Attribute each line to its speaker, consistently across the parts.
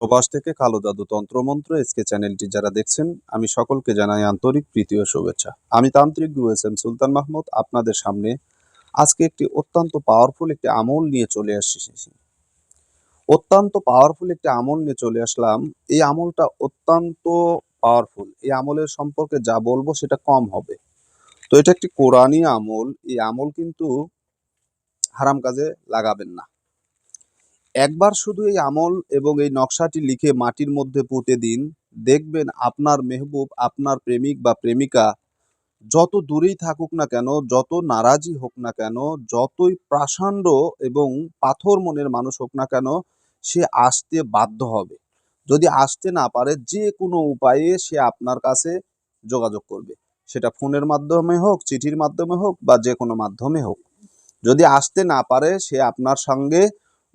Speaker 1: প্রবাস থেকে কালো জাদু তন্ত্রমন্ত্র এসকে চ্যানেলটি যারা দেখছেন, আমি সকলকে জানাই আন্তরিক প্রীতি ও শুভেচ্ছা। আমি তান্ত্রিক গুরু এস এম সুলতান মাহমুদ, আপনাদের সামনে আজকে একটি অত্যন্ত পাওয়ারফুল একটি আমল নিয়ে চলে আসছি। অত্যন্ত পাওয়ারফুল একটি আমল নিয়ে চলে আসলাম। এই আমলটা অত্যন্ত পাওয়ারফুল এই আমলের সম্পর্কে যা বলব সেটা কম হবে। তো এটা একটি কোরআনী আমল। এই আমল কিন্তু হারাম কাজে লাগাবেন না। একবার শুধু এই আমল এবং এই নকশাটি লিখে মাটির মধ্যে পুঁতে দিন, দেখবেন আপনার মেহবুব, আপনার প্রেমিক বা প্রেমিকা যত দূরেই থাকুক না কেন, যত নারাজি হোক না কেন, যতই প্রাসাণ্ড এবং পাথর মনের মানুষ হোক না কেন, সে আসতে বাধ্য হবে। যদি আসতে না পারে, যে কোনো উপায়ে সে আপনার কাছে যোগাযোগ করবে। সেটা ফোনের মাধ্যমে হোক, চিঠির মাধ্যমে হোক বা যে কোনো মাধ্যমে হোক। যদি আসতে না পারে, সে আপনার সঙ্গে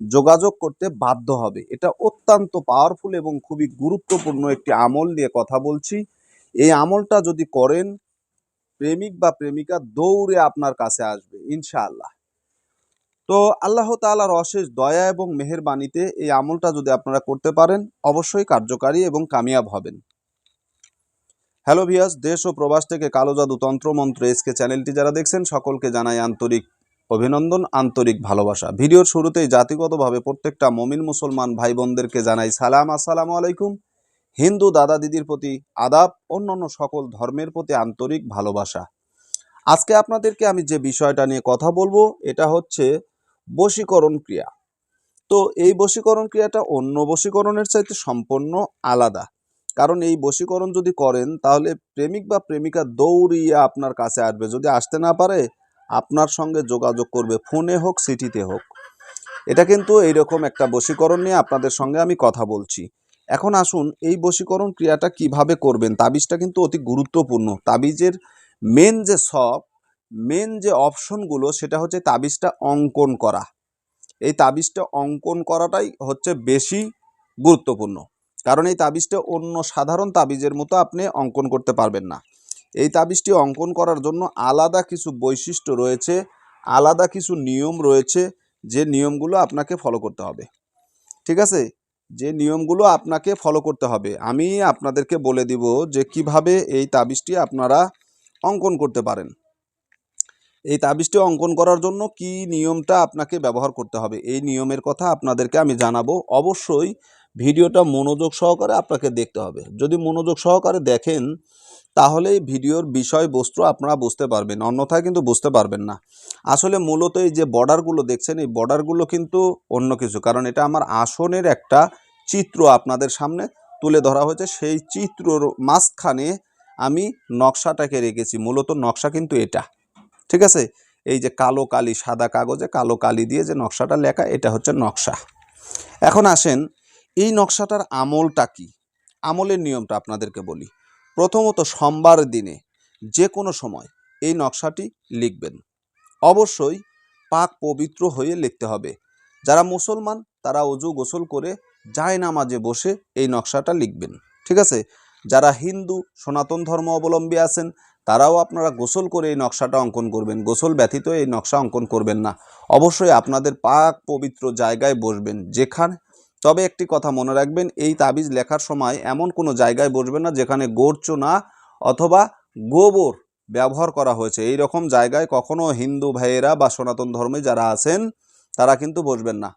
Speaker 1: যোগাযোগ করতে বাধ্য হবে। এটা অত্যন্ত পাওয়ারফুল এবং খুবই গুরুত্বপূর্ণ একটি আমল নিয়ে কথা বলছি। এই আমলটা যদি করেন, প্রেমিক বা প্রেমিকা দৌড়ে আপনার কাছে আসবে, ইনশাআল্লাহ। তো আল্লাহ তাআলার অশেষ দয়া এবং মেহেরবানিতে এই আমলটা যদি আপনারা করতে পারেন, অবশ্যই কার্যকারী এবং কামিয়াব হবেন। হ্যালো ভিয়াস দেশ ও প্রবাস থেকে কালো জাদু তন্ত্রমন্ত্র এসকে চ্যানেলটি যারা দেখছেন, সকলকে জানাই আন্তরিক অভিনন্দন, আন্তরিক ভালোবাসা। ভিডিওর শুরুতেই জাতিগতভাবে প্রত্যেকটা মমিন মুসলমান ভাই বোনদেরকে জানাই সালাম। আসসালামু আলাইকুম। হিন্দু দাদা দিদির প্রতি আদাব, অন্যান্য সকল ধর্মের প্রতি আন্তরিক ভালোবাসা। আজকে আপনাদেরকে আমি যে বিষয়টা নিয়ে কথা বলব, এটা হচ্ছে বশীকরণ ক্রিয়া। তো এই বশীকরণ ক্রিয়াটা অন্য বশীকরণের চাইতে সম্পূর্ণ আলাদা। কারণ এই বশীকরণ যদি করেন, তাহলে প্রেমিক বা প্রেমিকা দৌড়িয়ে আপনার কাছে আসবে। যদি আসতে না পারে আপনার সঙ্গে যোগাযোগ করবে, ফোনে হোক, সিটিতে হোক। এটা কিন্তু এইরকম একটা বশীকরণ নিয়ে আপনাদের সঙ্গে আমি কথা বলছি। এখন আসুন, এই বশীকরণ ক্রিয়াটা কীভাবে করবেন? তাবিজটা কিন্তু অতি গুরুত্বপূর্ণ। তাবিজের মেন যে সব মেন যে অপশনগুলো, সেটা হচ্ছে তাবিজটা অঙ্কন করা। এই তাবিজটা অঙ্কন করাটাই হচ্ছে বেশি গুরুত্বপূর্ণ। কারণ এই তাবিজটা অন্য সাধারণ তাবিজের মতো আপনি অঙ্কন করতে পারবেন না। এই তাবিজটি অঙ্কন করার জন্য আলাদা কিছু বৈশিষ্ট্য রয়েছে, আলাদা কিছু নিয়ম রয়েছে, যে নিয়মগুলো আপনাকে ফলো করতে হবে। ঠিক আছে? যে নিয়মগুলো আপনাকে ফলো করতে হবে, আমি আপনাদেরকে বলে দিব যে কীভাবে এই তাবিজটি আপনারা অঙ্কন করতে পারেন। এই তাবিজটি অঙ্কন করার জন্য কি নিয়মটা আপনাকে ব্যবহার করতে হবে, এই নিয়মের কথা আপনাদেরকে আমি জানাব। অবশ্যই ভিডিওটা মনোযোগ সহকারে আপনাকে দেখতে হবে। যদি মনোযোগ সহকারে দেখেন, তাহলে ভিডিওর বিষয়বস্তু আপনারা বুঝতে পারবেন, অন্যথায় কিন্তু বুঝতে পারবেন না। আসলে মূলত এই যে বর্ডারগুলো দেখছেন, এই বর্ডারগুলো কিন্তু অন্য কিছু, কারণ এটা আমার আসনের একটা চিত্র আপনাদের সামনে তুলে ধরা হয়েছে। সেই চিত্রর মাঝখানে আমি নকশাটাকে রেখেছি, মূলত নকশা কিন্তু এটা। ঠিক আছে? এই যে কালো কালি, সাদা কাগজে কালো কালি দিয়ে যে নকশাটা লেখা, এটা হচ্ছে নকশা। এখন আসেন এই নকশাটার আমলটা কি? আমলের নিয়মটা আপনাদেরকে বলি। প্রথমত সোমবার দিনে যে কোনো সময় এই নকশাটি লিখবেন। অবশ্যই পাক পবিত্র হয়ে লিখতে হবে। যারা মুসলমান, তারা অজু গোসল করে যায় নামাজে বসে এই নকশাটা লিখবেন। ঠিক আছে? যারা হিন্দু, সনাতন ধর্ম অবলম্বী আছেন, তারাও আপনারা গোসল করে এই নকশাটা অঙ্কন করবেন। গোসল ব্যতীত এই নকশা অঙ্কন করবেন না। অবশ্যই আপনাদের পাক পবিত্র জায়গায় বসবেন। যেখানে তবে একটি কথা মনে রাখবেন, এই তাবিজ লেখার সময় এমন কোনো জায়গায় বসবেন না যেখানে গোরচোনা অথবা গোবর ব্যবহার করা হয়েছে। এই রকম জায়গায় কখনো হিন্দু ভাইয়েরা বা সনাতন ধর্মে যারা আছেন, তারা কিন্তু বসবেন না।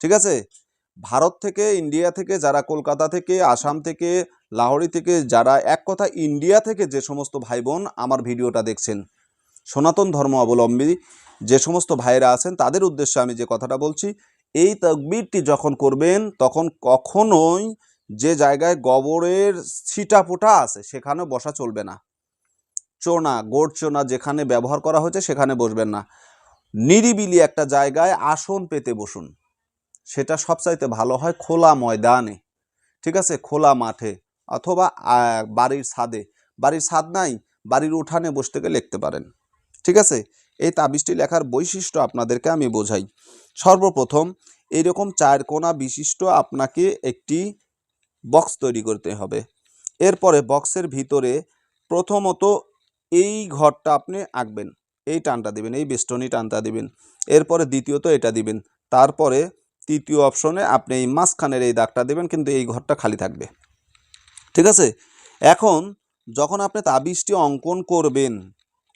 Speaker 1: ঠিক আছে? ভারত থেকে, ইন্ডিয়া থেকে, যারা কলকাতা থেকে, আসাম থেকে, লাহোরি থেকে, যারা এক কথা ইন্ডিয়া থেকে যে সমস্ত ভাই বোন আমার ভিডিওটা দেখছেন, সনাতন ধর্ম অবলম্বী যে সমস্ত ভাইয়েরা আছেন, তাদের উদ্দেশ্যে আমি যে কথাটা বলছি এই তকবিরটি যখন করবেন, তখন কখনোই যে জায়গায় গোবরের ছিটা ফোটা আছে সেখানে বসা চলবে না। চোনা গোড় চোনা যেখানে ব্যবহার করা হয়েছে, সেখানে বসবেন না। নিরিবিলি একটা জায়গায় আসন পেতে বসুন। সেটা সবচাইতে ভালো হয় খোলা ময়দানে। ঠিক আছে? খোলা মাঠে অথবা বাড়ির ছাদে। বাড়ির ছাদ নাই, বাড়ির উঠানে বসতে গেলে লিখতে পারেন। ঠিক আছে? এই তাবিজটি লেখার বৈশিষ্ট্য আপনাদেরকে আমি বোঝাই। সর্বপ্রথম এইরকম চার কোণা বিশিষ্ট আপনাকে একটি বক্স তৈরি করতে হবে। এরপরে বক্সের ভিতরে প্রথমত এই ঘরটা আপনি আঁকবেন। এই টানটা দিবেন, এই বেষ্টনী টানটা দিবেন। এরপরে দ্বিতীয়ত এটা দিবেন। তারপরে তৃতীয় অপশনে আপনি এই মাঝখানের এই দাগটা দেবেন, কিন্তু এই ঘরটা খালি থাকবে। ঠিক আছে? এখন যখন আপনি তাবিজটি অঙ্কন করবেন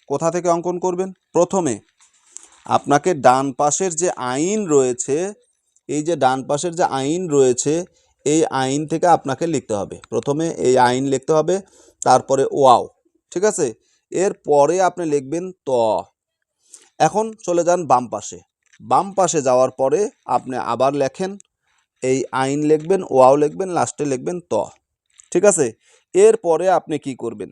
Speaker 1: কোথা থেকে অঙ্কন করবেন? প্রথমে আপনাকে ডান পাশের যে আইন রয়েছে, এই যে ডান পাশের যে আইন রয়েছে, এই আইন থেকে আপনাকে লিখতে হবে। প্রথমে এই আইন লিখতে হবে, তারপরে ওয়াও, ঠিক আছে? এর পরে আপনি লিখবেন ত। এখন চলে যান বাম পাশে। বাম পাশে যাওয়ার পরে আপনি আবার লেখেন, এই আইন লিখবেন, ওয়াও লিখবেন, লাস্টে লিখবেন ত, ঠিক আছে? এরপরে আপনি কি করবেন?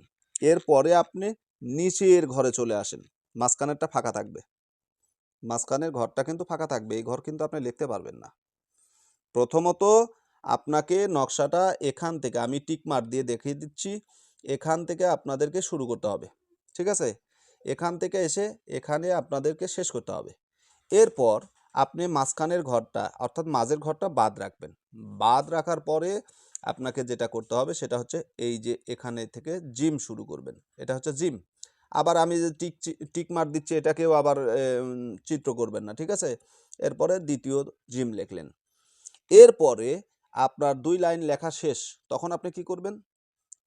Speaker 1: এরপরে আপনি নিচের ঘরে চলে আসেন। মাঝখানেরটা ফাঁকা থাকবে। মাঝখানের ঘরটা কিন্তু ফাঁকা থাকবে। এই ঘর কিন্তু আপনি লিখতে পারবেন না। প্রথমত আপনাকে নকশাটা এখান থেকে আমি টিক মার দিয়ে দেখিয়ে দিচ্ছি। এখান থেকে আপনাদেরকে শুরু করতে হবে। ঠিক আছে? এখান থেকে এসে এখানে আপনাদেরকে শেষ করতে হবে। এরপর আপনি মাঝখানের ঘরটা, অর্থাৎ মাঝের ঘরটা বাদ রাখবেন। বাদ রাখার পরে আপনাকে যেটা করতে হবে সেটা হচ্ছে এই যে এখানে থেকে জিম শুরু করবেন। এটা হচ্ছে জিম। আবার আমি যে টিক টিক মার দিচ্ছি, এটাকেও আবার চিত্র করবেন না, ঠিক আছে? এরপরে দ্বিতীয় জিম লিখলেন। এরপরে আপনার দুই লাইন লেখা শেষ, তখন আপনি কি করবেন?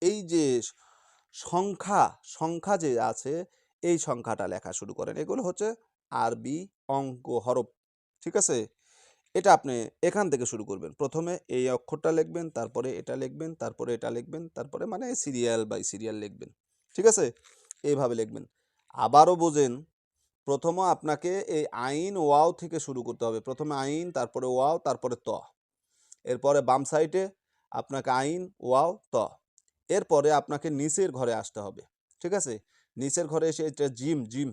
Speaker 1: এই যে সংখ্যা সংখ্যা যে আছে, এই সংখ্যাটা লেখা শুরু করেন। এগুলো হচ্ছে আরবি অঙ্ক হরফ, ঠিক আছে? এটা আপনি এখান থেকে শুরু করবেন। প্রথমে এই অক্ষরটা লিখবেন, তারপরে এটা লিখবেন, তারপরে এটা লিখবেন, তারপরে মানে সিরিয়াল বাই সিরিয়াল লিখবেন, ঠিক আছে? এইভাবে লিখবেন। আবারও বোঝেন, প্রথম আপনাকে এই আইন ওয়াও থেকে শুরু করতে হবে। প্রথমে আইন, তারপরে ওয়াও, তারপরে ত। এরপরে বাম সাইডে আপনাকে আইন, ওয়াও, ত। এরপরে আপনাকে নিচের ঘরে আসতে হবে, ঠিক আছে? নিচের ঘরে এসে এটা জিম জিম।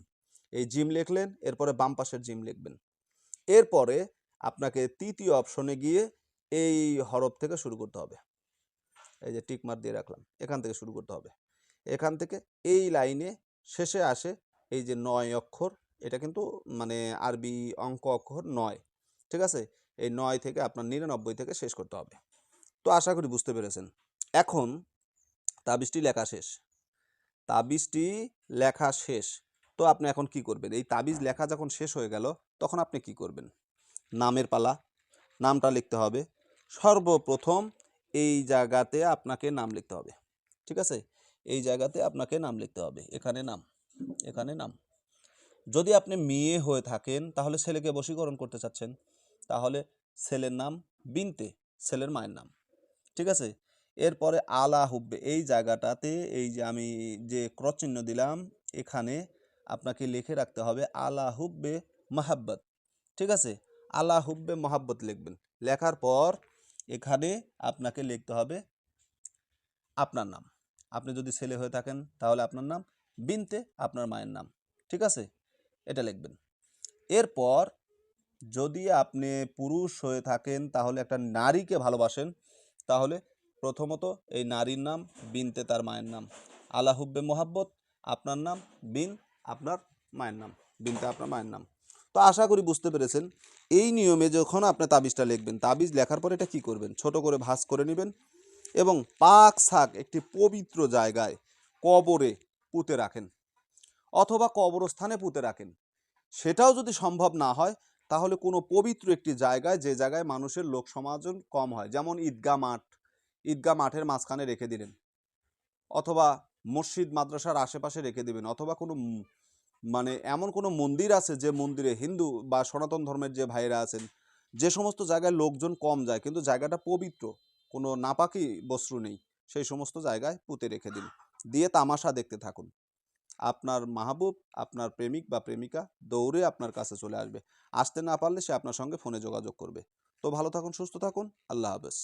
Speaker 1: এই জিম লিখলেন, এরপরে বাম পাশের জিম লিখবেন। এরপরে আপনাকে তৃতীয় অপশনে গিয়ে এই হরফ থেকে শুরু করতে হবে। এই যে টিক মার দিয়ে রাখলাম, এখান থেকে শুরু করতে হবে। এখান থেকে এই লাইনে শেষে আসে এই যে নয় অক্ষর। এটা কিন্তু মানে আরবি অঙ্ক অক্ষর নয়, ঠিক আছে? এই নয় থেকে আপনার নিরানব্বই থেকে শেষ করতে হবে। তো আশা করি বুঝতে পেরেছেন। এখন তাবিজটি লেখা শেষ। তাবিজটি লেখা শেষ। তো আপনি এখন কি করবেন? এই তাবিজ লেখা যখন শেষ হয়ে গেল, তখন আপনি কি করবেন? নামের পালা, নামটা লিখতে হবে। সর্বপ্রথম এই জায়গাতে আপনাকে নাম লিখতে হবে, ঠিক আছে? এই জায়গাতে আপনাকে নাম লিখতে হবে। এখানে নাম এখানে নাম। যদি আপনি মেয়ে হয়ে থাকেন, তাহলে ছেলেকে বশীকরণ করতে চাচ্ছেন। তাহলে ছেলের নাম বিনতে, ছেলের মায়ের নাম। ঠিক আছে? এরপরে আলা হুব্বে, এই জায়গাটাতে এই যে আমি যে ক্রস চিহ্ন দিলাম, এখানে আপনাকে লিখে রাখতে হবে আলা হুব্বে মাহাব্বত। ঠিক আছে? আলা হুব্বে মহাব্বত লিখবেন। লেখার পর এখানে আপনাকে লিখতে হবে আপনার নাম। আপনি যদি ছেলে হয়ে থাকেন, তাহলে আপনার নাম বিনতে আপনার মায়ের নাম। ঠিক আছে? এটা লিখবেন। এরপর যদি আপনি পুরুষ হয়ে থাকেন, তাহলে একটা নারীকে ভালোবাসেন, তাহলে প্রথমত এই নারীর নাম বিনতে তার মায়ের নাম। আলা হুব্বে মোহাব্বত, আপনার নাম বিন আপনার মায়ের নাম, বিনতে আপনার মায়ের নাম। তো আশা করি বুঝতে পেরেছেন, এই নিয়মে যখন আপনি তাবিজটা লিখবেন, তাবিজ লেখার পর এটা কি করবেন? ছোট করে ভাঁজ করে নেবেন এবং পাক শাক একটি পবিত্র জায়গায় কবরে পুঁতে রাখেন অথবা কবরস্থানে পুঁতে রাখেন। সেটাও যদি সম্ভব না হয়, তাহলে কোনো পবিত্র একটি জায়গায়, যে জায়গায় মানুষের লোক সমাজন কম হয়, যেমন ঈদগাহ মাঠ। ঈদগাহ মাঠের মাঝখানে রেখে দিলেন অথবা মসজিদ, মাদ্রাসার আশেপাশে রেখে দিবেন অথবা কোনো মানে এমন কোনো মন্দির আছে, যে মন্দিরে হিন্দু বা সনাতন ধর্মের যে ভাইয়েরা আছেন, যে সমস্ত জায়গায় লোকজন কম যায়, কিন্তু জায়গাটা পবিত্র। কোনো নাপাকি বস্ত্র নেই। সেই সমস্ত জায়গায় পুঁতে রেখে দিন। দিয়ে তামাশা দেখতে থাকুন। আপনার মাহবুব, আপনার প্রেমিক বা প্রেমিকা দৌড়ে আপনার কাছে চলে আসবে। আসতে না পারলে সে আপনার সঙ্গে ফোনে যোগাযোগ করবে। তো ভালো থাকুন, সুস্থ থাকুন। আল্লাহ হাফেজ।